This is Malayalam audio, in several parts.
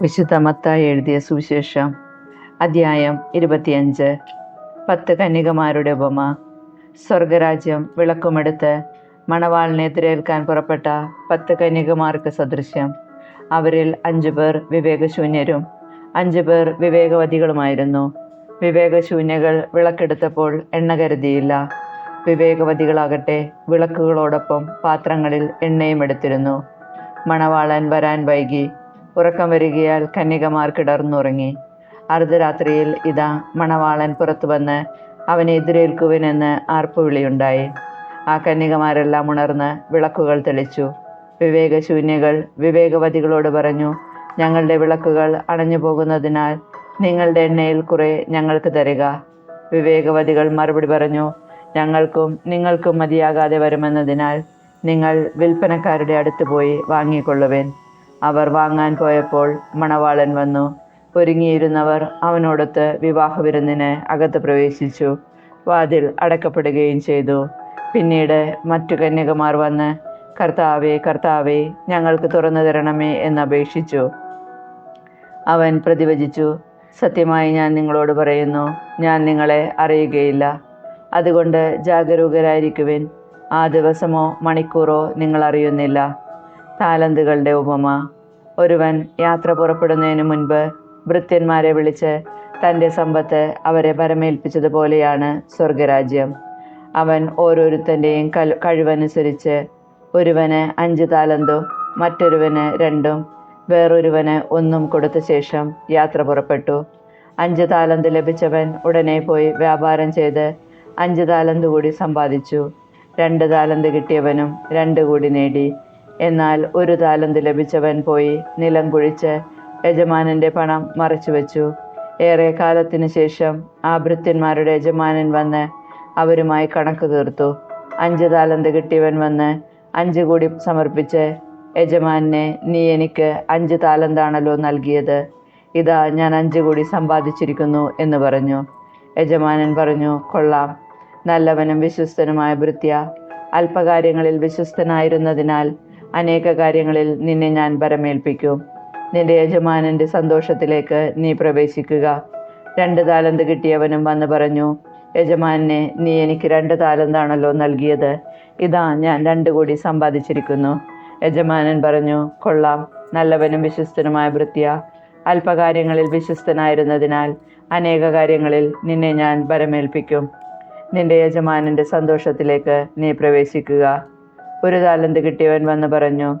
വിശുദ്ധ മത്തായി എഴുതിയ സുവിശേഷം അധ്യായം ഇരുപത്തിയഞ്ച്. പത്ത് കന്യകമാരുടെ ഉപമ. സ്വർഗരാജ്യം വിളക്കുമെടുത്ത് മണവാളിനെ എതിരേൽക്കാൻ പുറപ്പെട്ട പത്ത് കന്യകമാർക്ക് സദൃശ്യം. അവരിൽ അഞ്ചു പേർ വിവേകശൂന്യരും അഞ്ചു പേർ വിവേകവതികളുമായിരുന്നു. വിവേകശൂന്യകൾ വിളക്കെടുത്തപ്പോൾ എണ്ണ കരുതിയില്ല. വിവേകവതികളാകട്ടെ വിളക്കുകളോടൊപ്പം പാത്രങ്ങളിൽ എണ്ണയും എടുത്തിരുന്നു. മണവാളൻ വരാൻ വൈകി. ഉറക്കം വരികയാൽ കന്യകമാർ കിടർന്നുറങ്ങി അർദ്ധരാത്രിയിൽ ഇതാ മണവാളൻ പുറത്തു വന്ന് അവനെ എതിരേൽക്കുവിനെന്ന് ആർപ്പുവിളിയുണ്ടായി. ആ കന്യകമാരെല്ലാം ഉണർന്ന് വിളക്കുകൾ തെളിച്ചു. വിവേകശൂന്യകൾ വിവേകവതികളോട് പറഞ്ഞു ഞങ്ങളുടെ വിളക്കുകൾ അണഞ്ഞു പോകുന്നതിനാൽ നിങ്ങളുടെ എണ്ണയിൽ കുറെ ഞങ്ങൾക്ക് തരിക. വിവേകവതികൾ മറുപടി പറഞ്ഞു ഞങ്ങൾക്കും നിങ്ങൾക്കും മതിയാകാതെ വരുമെന്നതിനാൽ നിങ്ങൾ വിൽപ്പനക്കാരുടെ അടുത്ത് പോയി വാങ്ങിക്കൊള്ളുവേൻ. അവർ വാങ്ങാൻ പോയപ്പോൾ മണവാളൻ വന്നു. ഒരുങ്ങിയിരുന്നവർ അവനോടൊത്ത് വിവാഹ വിരുന്നിന് അകത്ത് പ്രവേശിച്ചു. വാതിൽ അടക്കപ്പെടുകയും ചെയ്തു. പിന്നീട് മറ്റു കന്യകമാർ വന്ന് കർത്താവേ കർത്താവേ ഞങ്ങൾക്ക് തുറന്നു തരണമേ എന്നപേക്ഷിച്ചു അവൻ പ്രതിവചിച്ചു സത്യമായി ഞാൻ നിങ്ങളോട് പറയുന്നു ഞാൻ നിങ്ങളെ അറിയുകയില്ല. അതുകൊണ്ട് ജാഗരൂകരായിരിക്കുവിൻ. ആ ദിവസമോ മണിക്കൂറോ നിങ്ങൾ അറിയുന്നില്ല. താലന്തുകളുടെ ഉപമ. ഒരുവൻ യാത്ര പുറപ്പെടുന്നതിന് മുൻപ് ഭൃത്യന്മാരെ വിളിച്ച് തന്റെ സമ്പത്ത് അവരെ പരമേൽപ്പിച്ചതുപോലെയാണ് സ്വർഗരാജ്യം. അവൻ ഓരോരുത്തന്റെയും കൽ കഴിവനുസരിച്ച് ഒരുവന് അഞ്ച് താലന്തും മറ്റൊരുവന് രണ്ടും വേറൊരുവന് ഒന്നും കൊടുത്ത ശേഷം യാത്ര പുറപ്പെട്ടു. അഞ്ച് താലന്ത് ലഭിച്ചവൻ ഉടനെ പോയി വ്യാപാരം ചെയ്ത് അഞ്ച് താലന്ത് കൂടി സമ്പാദിച്ചു. രണ്ട് താലന്ത് കിട്ടിയവനും രണ്ട് കൂടി നേടി. എന്നാൽ ഒരു താലന്ത് ലഭിച്ചവൻ പോയി നിലം കുഴിച്ച് യജമാനന്റെ പണം മറച്ചു വെച്ചു. ഏറെ കാലത്തിന് ശേഷം ആ ഭൃത്യന്മാരുടെ യജമാനൻ വന്ന് അവരുമായി കണക്ക് തീർത്തു. അഞ്ച് താലന്ത് കിട്ടിയവൻ വന്ന് അഞ്ച് കൂടി സമർപ്പിച്ച് യജമാനെ നീ എനിക്ക് അഞ്ച് താലന്താണല്ലോ നൽകിയത്. ഇതാ ഞാൻ അഞ്ച് കൂടി സമ്പാദിച്ചിരിക്കുന്നു എന്ന് പറഞ്ഞു. യജമാനൻ പറഞ്ഞു കൊള്ളാം. നല്ലവനും വിശ്വസ്തനുമായ ഭൃത്യ അല്പകാര്യങ്ങളിൽ വിശ്വസ്തനായിരുന്നതിനാൽ അനേക കാര്യങ്ങളിൽ നിന്നെ ഞാൻ പരമേൽപ്പിക്കും നിന്റെ യജമാനന്റെ സന്തോഷത്തിലേക്ക് നീ പ്രവേശിക്കുക. രണ്ട് താലന്ത് കിട്ടിയവനും വന്ന് പറഞ്ഞു യജമാനെ നീ എനിക്ക് രണ്ട് താലന്താണല്ലോ നൽകിയത്. ഇതാ ഞാൻ രണ്ടു കോടി സമ്പാദിച്ചിരിക്കുന്നു. യജമാനൻ പറഞ്ഞു കൊള്ളാം. നല്ലവനും വിശ്വസ്തനുമായ വൃത്തിയ അല്പകാര്യങ്ങളിൽ വിശ്വസ്തനായിരുന്നതിനാൽ അനേക കാര്യങ്ങളിൽ നിന്നെ ഞാൻ പരമേൽപ്പിക്കും നിന്റെ യജമാനന്റെ സന്തോഷത്തിലേക്ക് നീ പ്രവേശിക്കുക. ഒരു താലന്ത് കിട്ടിയവൻ വന്ന് പറഞ്ഞു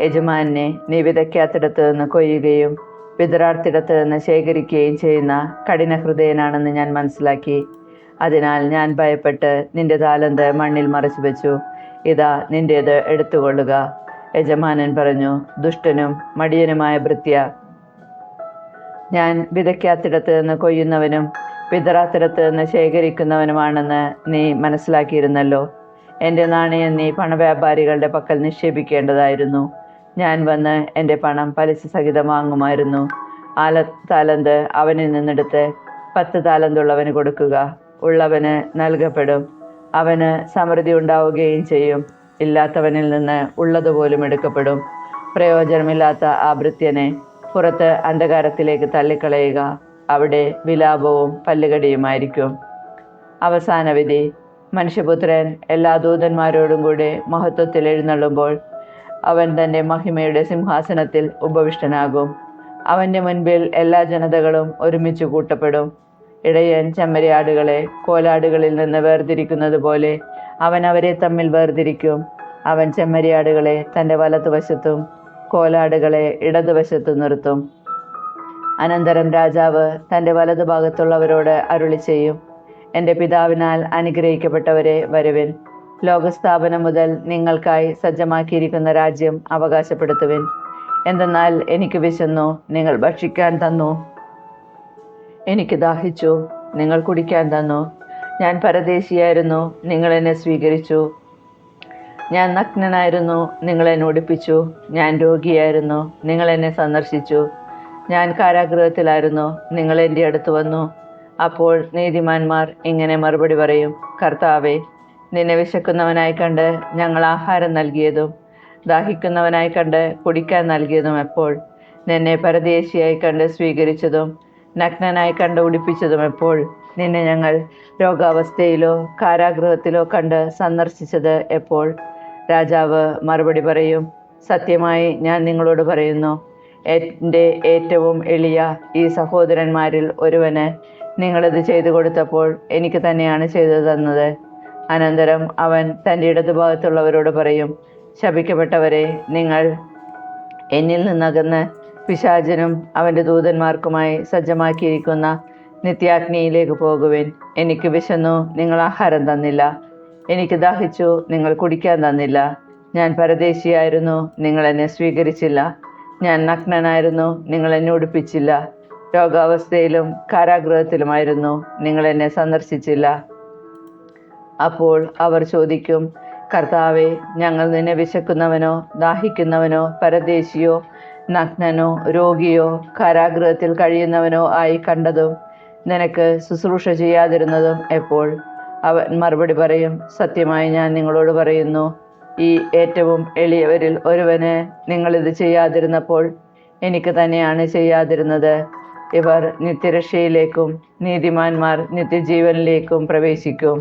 യജമാനെ നീ വിതയ്ക്കാത്തിടത്ത് നിന്ന് കൊയ്യുകയും വിതറാർത്തിടത്ത് നിന്ന് ശേഖരിക്കുകയും ചെയ്യുന്ന കഠിന ഹൃദയനാണെന്ന് ഞാൻ മനസ്സിലാക്കി. അതിനാൽ ഞാൻ ഭയപ്പെട്ട് നിന്റെ താലന്ത് മണ്ണിൽ മറച്ചു വെച്ചു. ഇതാ നിന്റേത് എടുത്തുകൊള്ളുക. യജമാനൻ പറഞ്ഞു ദുഷ്ടനും മടിയനുമായ ഭൃത്യ ഞാൻ വിതയ്ക്കാത്തിടത്ത് നിന്ന് കൊയ്യുന്നവനും വിതറാത്തിടത്ത് നിന്ന് ശേഖരിക്കുന്നവനുമാണെന്ന് നീ മനസ്സിലാക്കിയിരുന്നല്ലോ. എന്റെ നാണയം നീ പണവ്യാപാരികളുടെ പക്കൽ നിക്ഷേപിക്കേണ്ടതായിരുന്നു. ഞാൻ വന്ന് എന്റെ പണം പലിശ സഹിതം വാങ്ങുമായിരുന്നു. ആല താലന്ത് അവനിൽ നിന്നെടുത്ത് പത്ത് താലന്തുള്ളവന് കൊടുക്കുക. ഉള്ളവന് നൽകപ്പെടും. അവന് സമൃദ്ധി ഉണ്ടാവുകയും ചെയ്യും. ഇല്ലാത്തവനിൽ നിന്ന് ഉള്ളതുപോലും എടുക്കപ്പെടും. പ്രയോജനമില്ലാത്ത ആ ഭൃത്യനെ പുറത്ത് അന്ധകാരത്തിലേക്ക് തള്ളിക്കളയുക അവിടെ വിലാപവും പല്ലുകടിയുമായിരിക്കും. അവസാന വിധി മനുഷ്യപുത്രൻ എല്ലാ ദൂതന്മാരോടും കൂടെ മഹത്വത്തിൽ എഴുന്നള്ളുമ്പോൾ അവൻ തന്റെ മഹിമയുടെ സിംഹാസനത്തിൽ ഉപവിഷ്ടനാകും. അവന്റെ മുൻപിൽ എല്ലാ ജനതകളും ഒരുമിച്ച് കൂട്ടപ്പെടും. ഇടയൻ ചെമ്മരിയാടുകളെ കോലാടുകളിൽ നിന്ന് വേർതിരിക്കുന്നത് പോലെ അവൻ അവരെ തമ്മിൽ വേർതിരിക്കും. അവൻ ചെമ്മരിയാടുകളെ തന്റെ വലതുവശത്തും കോലാടുകളെ ഇടതുവശത്തും നിർത്തും. അനന്തരം രാജാവ് തന്റെ വലതുഭാഗത്തുള്ളവരോട് അരുളി ചെയ്യും. എന്റെ പിതാവിനാൽ അനുഗ്രഹിക്കപ്പെട്ടവരെ വരുവിൻ. ലോകസ്ഥാപനം മുതൽ നിങ്ങൾക്കായി സജ്ജമാക്കിയിരിക്കുന്ന രാജ്യം അവകാശപ്പെടുത്തുവിൻ. എന്തെന്നാൽ എനിക്ക് വിശന്നു നിങ്ങൾ ഭക്ഷിക്കാൻ തന്നു. എനിക്ക് ദാഹിച്ചു നിങ്ങൾ കുടിക്കാൻ തന്നു. ഞാൻ പരദേശിയായിരുന്നു നിങ്ങൾ എന്നെ സ്വീകരിച്ചു. ഞാൻ നഗ്നനായിരുന്നു നിങ്ങൾ എന്നെ ഉടുപ്പിച്ചു ഞാൻ രോഗിയായിരുന്നു നിങ്ങൾ എന്നെ സന്ദർശിച്ചു. ഞാൻ കാരാഗ്രഹത്തിലായിരുന്നു നിങ്ങൾ എന്റെ അടുത്ത് വന്നു. അപ്പോൾ നീതിമാന്മാർ ഇങ്ങനെ മറുപടി പറയും കർത്താവെ നിന്നെ വിശക്കുന്നവനായി കണ്ട് ഞങ്ങൾ ആഹാരം നൽകിയതും ദാഹിക്കുന്നവനായി കണ്ട് കുടിക്കാൻ നൽകിയതും എപ്പോൾ നിന്നെ പരദേശിയായി കണ്ട് സ്വീകരിച്ചതും നഗ്നനായി കണ്ട് ഉടിപ്പിച്ചതും എപ്പോൾ നിന്നെ ഞങ്ങൾ രോഗാവസ്ഥയിലോ കാരാഗൃഹത്തിലോ കണ്ട് സന്ദർശിച്ചത് എപ്പോൾ? രാജാവ് മറുപടി പറയും സത്യമായി ഞാൻ നിങ്ങളോട് പറയുന്നു എന്റെ ഏറ്റവും എളിയ ഈ സഹോദരന്മാരിൽ ഒരുവന് നിങ്ങളിത് ചെയ്തു കൊടുത്തപ്പോൾ എനിക്ക് തന്നെയാണ് ചെയ്തു തന്നത്. അനന്തരം അവൻ തന്റെ ഇടതുഭാഗത്തുള്ളവരോട് പറയും ശപിക്കപ്പെട്ടവരെ നിങ്ങൾ എന്നിൽ നിന്നകന്ന് പിശാചനും അവന്റെ ദൂതന്മാർക്കുമായി സജ്ജമാക്കിയിരിക്കുന്ന നിത്യാഗ്നിയിലേക്ക് പോകുവിൻ. എനിക്ക് വിശന്നു നിങ്ങൾ ആഹാരം തന്നില്ല. എനിക്ക് ദാഹിച്ചു നിങ്ങൾ കുടിക്കാൻ തന്നില്ല. ഞാൻ പരദേശിയായിരുന്നു നിങ്ങൾ എന്നെ സ്വീകരിച്ചില്ല. ഞാൻ നഗ്നനായിരുന്നു നിങ്ങൾ എന്നെ ഉടുപ്പിച്ചില്ല. രോഗാവസ്ഥയിലും കാരാഗ്രഹത്തിലുമായിരുന്നു നിങ്ങൾ എന്നെ സന്ദർശിച്ചില്ല. അപ്പോൾ അവർ ചോദിക്കും കർത്താവെ ഞങ്ങൾ നിന്നെ വിശക്കുന്നവനോ ദാഹിക്കുന്നവനോ പരദേശിയോ നഗ്നനോ രോഗിയോ കാരാഗ്രഹത്തിൽ കഴിയുന്നവനോ ആയി കണ്ടതും നിനക്ക് ശുശ്രൂഷ ചെയ്യാതിരുന്നതും എപ്പോൾ? അവൻ മറുപടി പറയും സത്യമായി ഞാൻ നിങ്ങളോട് പറയുന്നു ഈ ഏറ്റവും എളിയവരിൽ ഒരുവന് നിങ്ങളിത് ചെയ്യാതിരുന്നപ്പോൾ എനിക്ക് തന്നെയാണ് ചെയ്യാതിരുന്നത്. ഇവർ നിത്യരക്ഷയിലേക്കും നീതിമാന്മാർ നിത്യജീവനിലേക്കും പ്രവേശിക്കും.